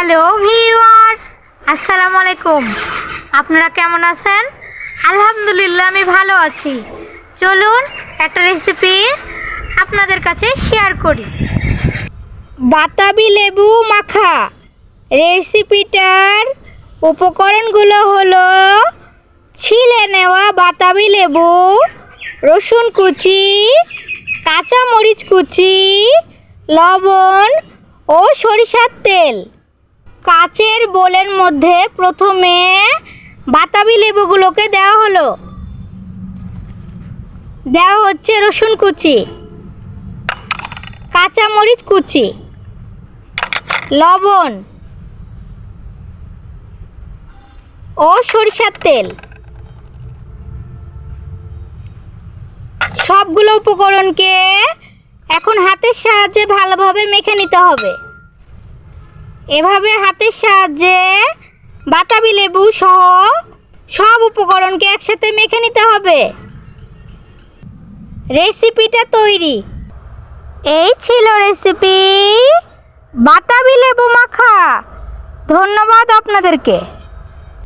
Hello viewers, আসসালামু আলাইকুম। আপনারা কেমন আছেন? আলহামদুলিল্লাহ, আমি ভালো আছি। চলুন একটা রেসিপি আপনাদের কাছে শেয়ার করি। বাতাবি লেবু মাখা। রেসিপিটার উপকরণগুলো হলো ছিলে নেওয়া বাতাবি লেবু, রসুন কুচি কাঁচা মরিচ কুচি, লবণ ও সরিষার তেল। কাচের বোলের মধ্যে প্রথমে বাতাবি লেবুগুলোকে দেওয়া হলো। দেওয়া হচ্ছে রসুন কুচি কাঁচা মরিচ কুচি, লবণ ও সরিষার তেল। সবগুলো উপকরণকে এখন হাতের সাহায্যে ভালোভাবে মেখে নিতে হবে। এভাবে হাতের সাহায্যে বাতাবি লেবু সহ সব উপকরণকে একসাথে মেখে নিতে হবে। রেসিপিটা তৈরি। এই ছিল রেসিপি বাতাবি লেবু মাখা। ধন্যবাদ আপনাদেরকে।